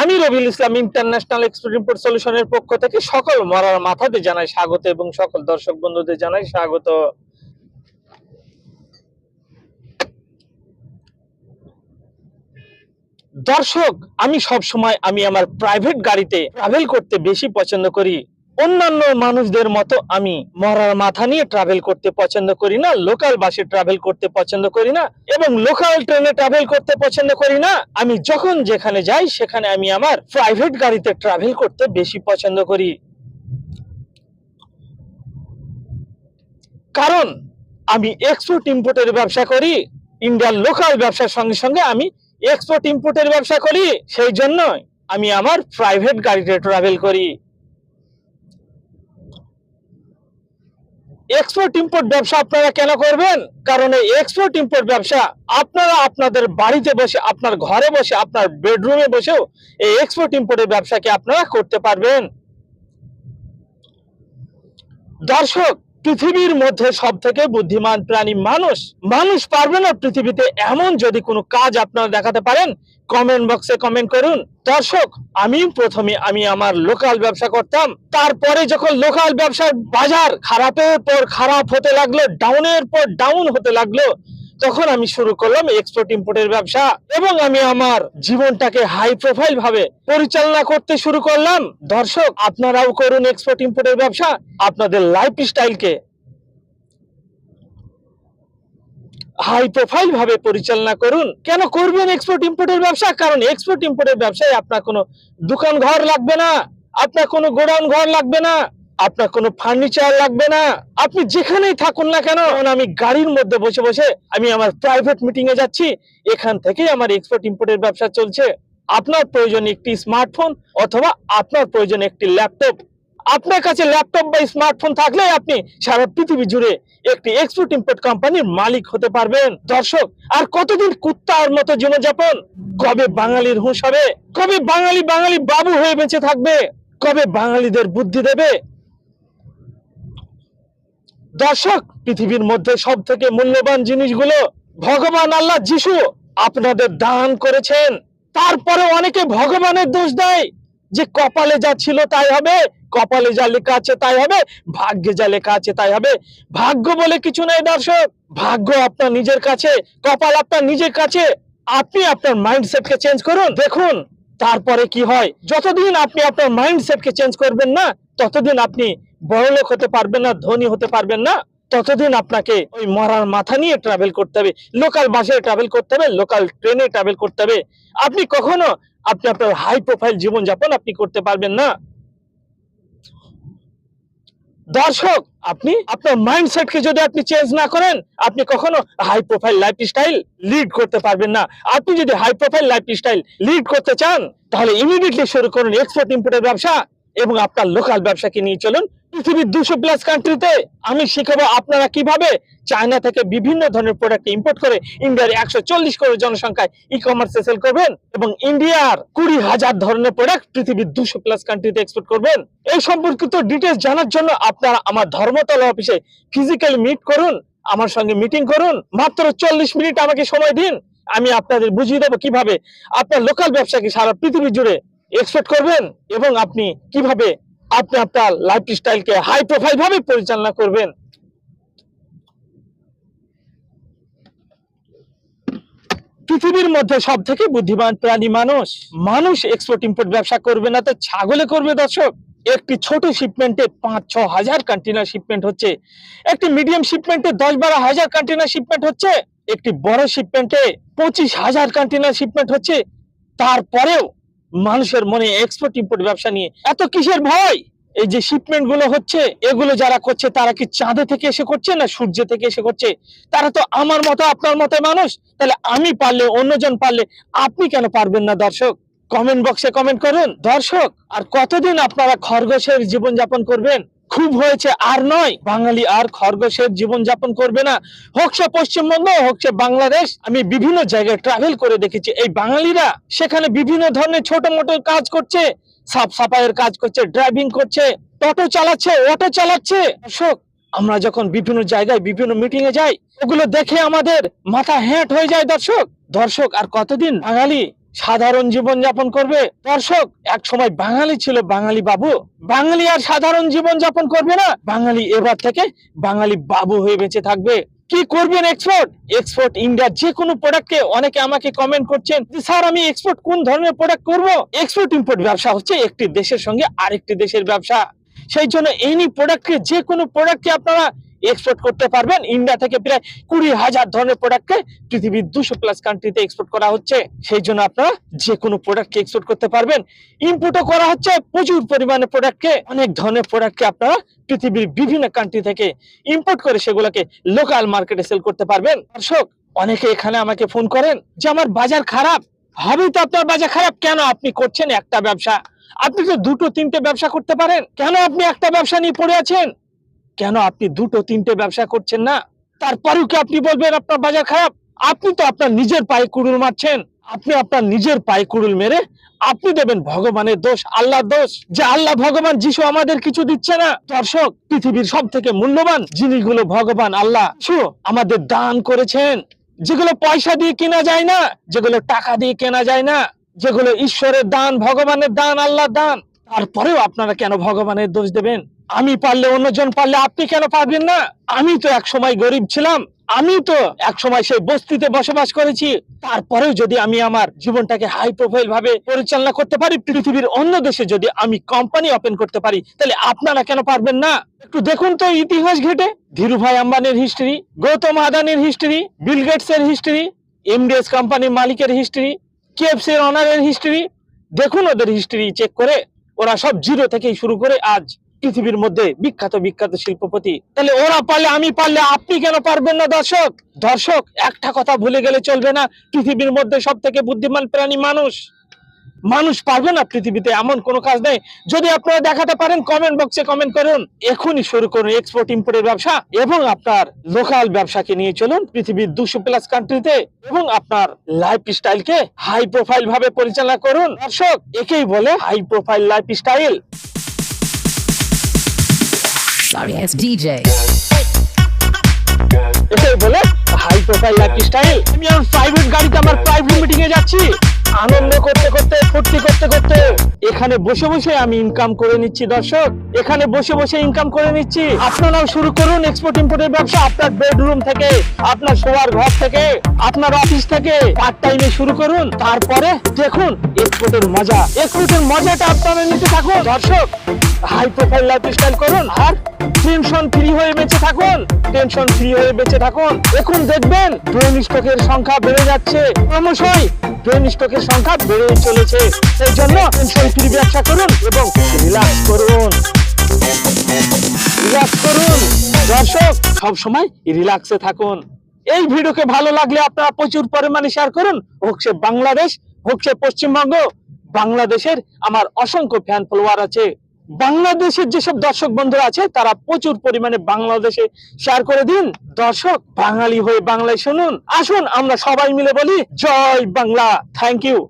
আমি Rabiul Islam international export import সলিউশনের পক্ষ থেকে সকল মরার মাথাতে জানাই স্বাগত এবং সকল দর্শক বন্ধুদের জানাই স্বাগত। দর্শক, আমি সব সময় আমি আমার প্রাইভেট গাড়িতে ট্রাভেল করতে বেশি পছন্দ করি। অন্যান্য মানুষদের মতো আমি মরার মাথা নিয়ে ট্রাভেল করতে পছন্দ করি না লোকাল বাসে ট্রাভেল করতে পছন্দ করি না এবং লোকাল ট্রেনে ট্রাভেল করতে পছন্দ করি না, আমি যখন যেখানে যাই সেখানে আমি আমার প্রাইভেট গাড়িতে ট্রাভেল করতে বেশি পছন্দ করি। কারণ আমি এক্সপোর্ট ইম্পোর্টের ব্যবসা করি ইন্ডিয়ার লোকাল ব্যবসার সঙ্গে সঙ্গে আমি এক্সপোর্ট ইম্পোর্টের ব্যবসা করি, সেই জন্য আমি আমার প্রাইভেট গাড়িতে ট্রাভেল করি। এক্সপোর্ট ইম্পোর্ট ব্যবসা আপনারা কেন করবেন? কারণ এই এক্সপোর্ট ইম্পোর্ট ব্যবসা আপনারা আপনাদের বাড়িতে বসে, আপনার ঘরে বসে, আপনার বেডরুমে বসেও এই এক্সপোর্ট ইম্পোর্টের ব্যবসাকে আপনারা করতে পারবেন। দর্শক পৃথিবীর মধ্যে সব থেকে বুদ্ধিমান প্রাণী মানুষ? মানুষ পারবে না পৃথিবীতে এমন যদি কোনো কাজ আপনারা দেখাতে পারেন কমেন্ট বক্সে কমেন্ট করুন। দর্শক, আমি প্রথমে আমি আমার লোকাল ব্যবসা করতাম। তারপরে যখন লোকাল ব্যবসার বাজার খারাপের পর খারাপ হতে লাগল ডাউনের পর ডাউন হতে লাগল তখন আমি শুরু করলাম এক্সপোর্ট ইম্পোর্টের ব্যবসা এবং আমি আমার জীবনটাকে হাই প্রোফাইল ভাবে পরিচালনা করতে শুরু করলাম। দর্শক, আপনারাও করুন এক্সপোর্ট ইম্পোর্টের ব্যবসা। আপনাদের লাইফ স্টাইলকে হাই প্রোফাইল ভাবে পরিচালনা করুন। কেন করবেন এক্সপোর্ট ইম্পোর্টের ব্যবসা? কারণ এক্সপোর্ট ইম্পোর্টের ব্যবসায় আপনার কোনো দোকান ঘর লাগবে না, আপনার কোনো গোডাউন ঘর লাগবে না। আপনার কোনো ফার্নিচার লাগবে না। আপনি যেখানেই থাকুন না কেন আমি গাড়ির মধ্যে বসে বসে আমি আমার প্রাইভেট মিটিং এ যাচ্ছি, এখান থেকেই আমার এক্সপোর্ট ইম্পোর্টের ব্যবসা চলছে। আপনার প্রয়োজন একটি স্মার্টফোন অথবা আপনার প্রয়োজন একটি ল্যাপটপ আপনার কাছে ল্যাপটপ বা স্মার্টফোন থাকলে আপনি সারা পৃথিবী জুড়ে একটি এক্সপোর্ট ইম্পোর্ট কোম্পানির মালিক হতে পারবেন। দর্শক, আর কতদিন কুত্তার মতো জীবনযাপন? কবে বাঙালির হুঁশ হবে? কবে বাঙালি বাঙালি বাবু হয়ে বেঁচে থাকবে? কবে বাঙালিদের বুদ্ধি দেবে? দর্শক, পৃথিবীর মধ্যে সব থেকে মূল্যবান জিনিসগুলো ভগবান আল্লাহ যিশু আপনাদের দান করেছেন। তারপরে অনেকে ভগবানের দোষ দেয় যে কপালে যা ছিল তাই হবে, কপালে যা লেখা আছে তাই হবে, ভাগ্যে যা লেখা আছে তাই হবে। ভাগ্য বলে কিছু নেই দর্শক, ভাগ্য আপনার নিজের কাছে, কপাল আপনার নিজের কাছে। আপনি আপনার মাইন্ডসেটকে চেঞ্জ করুন, দেখুন তারপরে কি হয়। যতদিন আপনি আপনার মাইন্ডসেটকে চেঞ্জ করবেন না, ততদিন আপনি বড়লোক হতে পারবেন না, ধনী হতে পারবেন না। ততদিন আপনাকে ওই মরার মাথা নিয়ে ট্রাভেল করতে হবে। লোকাল বাসে ট্রাভেল করতে হবে লোকাল ট্রেনে ট্রাভেল করতে হবে। আপনি কখনো, আপনি আপনার হাই প্রোফাইল জীবনযাপন আপনি করতে পারবেন না। দর্শক, আপনি আপনার মাইন্ডসেটকে যদি আপনি চেঞ্জ না করেন, আপনি কখনো high profile lifestyle lead করতে পারবেন না। আপনি যদি high profile lifestyle lead করতে চান, তাহলে ইমিডিয়েটলি শুরু করুন এক্সপোর্ট ইম্পোর্টের ব্যবসা। এবং আপনার লোকাল ব্যবসাকে নিয়ে চলুন। পৃথিবীর দুশো প্লাস কান্ট্রিতে আমি শিখাবো আপনারা কীভাবে চায়না থেকে বিভিন্ন ধরনের প্রোডাক্ট ইম্পোর্ট করে ইন্ডিয়ার একশো চল্লিশ করোড় জনসংখ্যায় ই কমার্সে সেল করবেন এবং ইন্ডিয়ার কুড়ি হাজার ধরনের প্রোডাক্ট পৃথিবীর দুশো প্লাস কান্ট্রিতে এক্সপোর্ট করবেন। এই সম্পর্কিত ডিটেলস জানার জন্য আপনারা আমার ধর্মতলা অফিসে ফিজিক্যালি মিট করুন, আমার সঙ্গে মিটিং করুন। মাত্র চল্লিশ মিনিট আমাকে সময় দিন, আমি আপনাদের বুঝিয়ে দেবো কীভাবে আপনার লোকাল ব্যবসাকে সারা পৃথিবী জুড়ে এক্সপোর্ট করবেন এবং আপনি কীভাবে আপনি আপনার লাইফ স্টাইলকে হাই প্রোফাইল ভাবে পরিচালনা করবেন। পৃথিবীর মধ্যে সব থেকে বুদ্ধিমান প্রাণী মানুষ। মানুষ এক্সপোর্ট ইম্পোর্ট ব্যবসা করবে না তো ছাগলে করবে দর্শক। একটি ছোট শিপমেন্টে পাঁচ ছ হাজার কন্টেনার শিপমেন্ট হচ্ছে। একটি মিডিয়াম শিপমেন্টে দশ বারো হাজার কন্টেনার শিপমেন্ট হচ্ছে। একটি বড় শিপমেন্টে পঁচিশ হাজার কন্টেনার শিপমেন্ট হচ্ছে। তারপরেও মানুষের মনে এক্সপোর্ট ইম্পোর্ট ব্যবসা নিয়ে এত কিসের ভয়? এই যে শিপমেন্টগুলো হচ্ছে, এগুলো যারা করছে, তারা কি চাঁদে থেকে এসে করছে না সূর্য থেকে এসে করছে? তারা তো আমার মতো, আপনার মতো মানুষ। তাহলে আমি পারলে, অন্যজন পারলে আপনি কেন পারবেন না, দর্শক? কমেন্ট বক্সে কমেন্ট করুন। দর্শক, আর কতদিন আপনারা খরগোশের জীবনযাপন করবেন? খুব হয়েছে, আর নয়, বাঙালি আর খরগোশের জীবন যাপন করবে না। হোক সে পশ্চিমবঙ্গ, হোক সে বাংলাদেশ, আমি বিভিন্ন জায়গায় ট্রাভেল করে দেখেছি, এই বাঙালিরা সেখানে বিভিন্ন ধরনের ছোট মোটো কাজ করছে, সাফ সাফাইয়ের কাজ করছে ড্রাইভিং করছে, টোটো চালাচ্ছে অটো চালাচ্ছে। দর্শক, আমরা যখন বিভিন্ন জায়গায়, বিভিন্ন মিটিং এ যাই, ওগুলো দেখে আমাদের মাথা হ্যাট হয়ে যায় দর্শক। দর্শক, আর কতদিন বাঙালি সাধারণ জীবন যাপন করবে? দর্শক, এক সময় বাঙালি ছিল বাঙালি বাবু। বাঙালি আর সাধারণ জীবন যাপন করবে না। বাঙালি এবার থেকে বাঙালি বাবু হয়ে বেঁচে থাকবে। কি করবেন এক্সপোর্ট এক্সপোর্ট ইন্ডিয়ার যে কোনো প্রোডাক্টকে অনেকে আমাকে কমেন্ট করছেন স্যার, আমি এক্সপোর্ট কোন ধরনের প্রোডাক্ট করব? এক্সপোর্ট ইম্পোর্ট ব্যবসা হচ্ছে একটি দেশের সঙ্গে আরেকটি দেশের ব্যবসা। সেই জন্য এনি প্রোডাক্টকে যে কোনো প্রোডাক্টকে আপনারা এক্সপোর্ট করতে পারবেন। ইন্ডিয়া থেকে প্রায় কুড়ি হাজার ধরনের প্রোডাক্টকে পৃথিবীর দুশো প্লাস কান্ট্রিতে এক্সপোর্ট করা হচ্ছে। সেই জন্য আপনারা যে কোনো প্রোডাক্টকে এক্সপোর্ট করতে পারবেন। ইম্পোর্টও করা হচ্ছে, প্রচুর পরিমাণে প্রোডাক্টকে অনেক ধরনের প্রোডাক্টকে আপনারা পৃথিবীর বিভিন্ন কান্ট্রি থেকে ইম্পোর্ট করে সেগুলোকে লোকাল মার্কেটে সেল করতে পারবেন। দর্শক, অনেকে এখানে আমাকে ফোন করেন যে, আমার বাজার খারাপ। হবে তো আপনার বাজার খারাপ, কেন আপনি করছেন একটা ব্যবসা? আপনি তো দুটো, তিনটে ব্যবসা করতে পারেন। কেন আপনি একটা ব্যবসা নিয়ে পড়ে আছেন? কেন আপনি দুটো, তিনটে ব্যবসা করছেন না? তারপরেও কি আপনি বলবেন আপনার বাজার খারাপ? আপনি তো আপনার নিজের পায়ে কুড়ুল মারছেন। আপনি আপনার নিজের পায়ে কুড়ুল মেরে আপনি দেবেন ভগবানের দোষ, আল্লাহর দোষ। যে আল্লাহ ভগবান, যিশু আমাদের কিছু দিচ্ছে না। দর্শক, পৃথিবীর সব থেকে মূল্যবান জিনিসগুলো ভগবান, আল্লাহ আমাদের দান করেছেন। যেগুলো পয়সা দিয়ে কেনা যায় না, যেগুলো টাকা দিয়ে কেনা যায় না, যেগুলো ঈশ্বরের দান, ভগবানের দান, আল্লাহর দান। তারপরেও আপনারা কেন ভগবানের দোষ দেবেন? আমি পারলে অন্যজন পারলে আপনি কেন পারবেন না? আমি তো এক সময় গরিব ছিলাম, আমি তো এক সময় সেই বস্তিতে বসবাস করেছি। তারপরেও যদি আমি আমার জীবনটাকে হাই প্রোফাইল ভাবে পরিচালনা করতে পারি, পৃথিবীর অন্য দেশে যদি আমি কোম্পানি ওপেন করতে পারি, তাহলে আপনারা কেন পারবেন না? একটু দেখুন তো ইতিহাস ঘেটে। ধীরুভাই আম্বানির হিস্ট্রি গৌতম আদানির হিস্ট্রি বিল গেটস এর হিস্ট্রি এমডিএস কোম্পানির মালিকের হিস্ট্রি কেএফসি এর অনারের হিস্ট্রি দেখুন ওদের হিস্ট্রি চেক করে। ওরা সব জিরো থেকেই শুরু করে আজ পৃথিবীর মধ্যে বিখ্যাত বিখ্যাত শিল্পপতি। তাহলে ওরা পারলে, আমি পারলে আপনি কেন পারবেন না, দর্শক? দর্শক, একটা কথা ভুলে গেলে চলবে না। পৃথিবীর মধ্যে সব থেকে বুদ্ধিমান প্রাণী মানুষ। মানুষ পারবে না পৃথিবীতে এমন কোনো কাজ নেই। যদি আপনারা দেখাতে পারেন কমেন্ট বক্সে কমেন্ট করুন। এখনই শুরু করুন এক্সপোর্ট ইম্পোর্টের ব্যবসা এবং আপনার লোকাল ব্যবসাকে নিয়ে চলুন পৃথিবীর দুশো প্লাস কান্ট্রিতে এবং আপনার লাইফ স্টাইলকে হাই প্রোফাইল ভাবে পরিচালনা করুন। দর্শক একেই বলে হাই প্রোফাইল লাইফ স্টাইল. এটাই বলে হাই প্রোফাইল লাইফ স্টাইল আমি আমার প্রাইভেট গাড়িতে আমার প্রাইভেট মিটিং এ যাচ্ছি। আনন্দ করতে করতে, ফুর্তি করতে করতে এখানে বসে বসে আমি ইনকাম করে নিচ্ছি, দর্শক। এখানে বসে বসে ইনকাম করে নিচ্ছি। আপনারাও শুরু করুন এক্সপোর্ট ইম্পোর্টের ব্যবসা। আপনার বেডরুম থেকে, আপনার শোয়ার ঘর থেকে, আপনার অফিস থেকে পার্ট টাইমে শুরু করুন। তারপরে দেখুন এক্সপোর্টের মজা। এক্সপোর্টের মজাটা আপনারা নিতে থাকুন। দর্শক হাই প্রোফাইল লাইফ স্টাইল করুন আর টেনশন ফ্রি হয়ে বেঁচে থাকুন। টেনশন ফ্রি হয়ে বেঁচে থাকুন। এখন দেখবেন ব্রেন স্ট্রোকের সংখ্যা বেড়ে যাচ্ছে। ক্রমশই ব্রেন স্ট্রোকের সংখ্যা বেড়ে চলেছে। সেই জন্য টেনশন ফ্রি ব্যবসা করুন এবং রিল্যাক্স করুন। রিল্যাক্স করুন। দর্শক, সব সময় রিল্যাক্সে থাকুন। এই ভিডিওকে ভালো লাগলে আপনারা প্রচুর পরিমাণে শেয়ার করুন। হোক সে বাংলাদেশ, হোক সে পশ্চিমবঙ্গ, বাংলাদেশের আমার অসংখ্য ফ্যান ফলোয়ার আছে। বাংলাদেশের যেসব দর্শক বন্ধুরা আছে, তারা প্রচুর পরিমাণে বাংলাদেশে শেয়ার করে দিন। দর্শক, বাঙালি হয়ে বাংলায় শুনুন। আসুন, আমরা সবাই মিলে বলি, জয় বাংলা। Thank you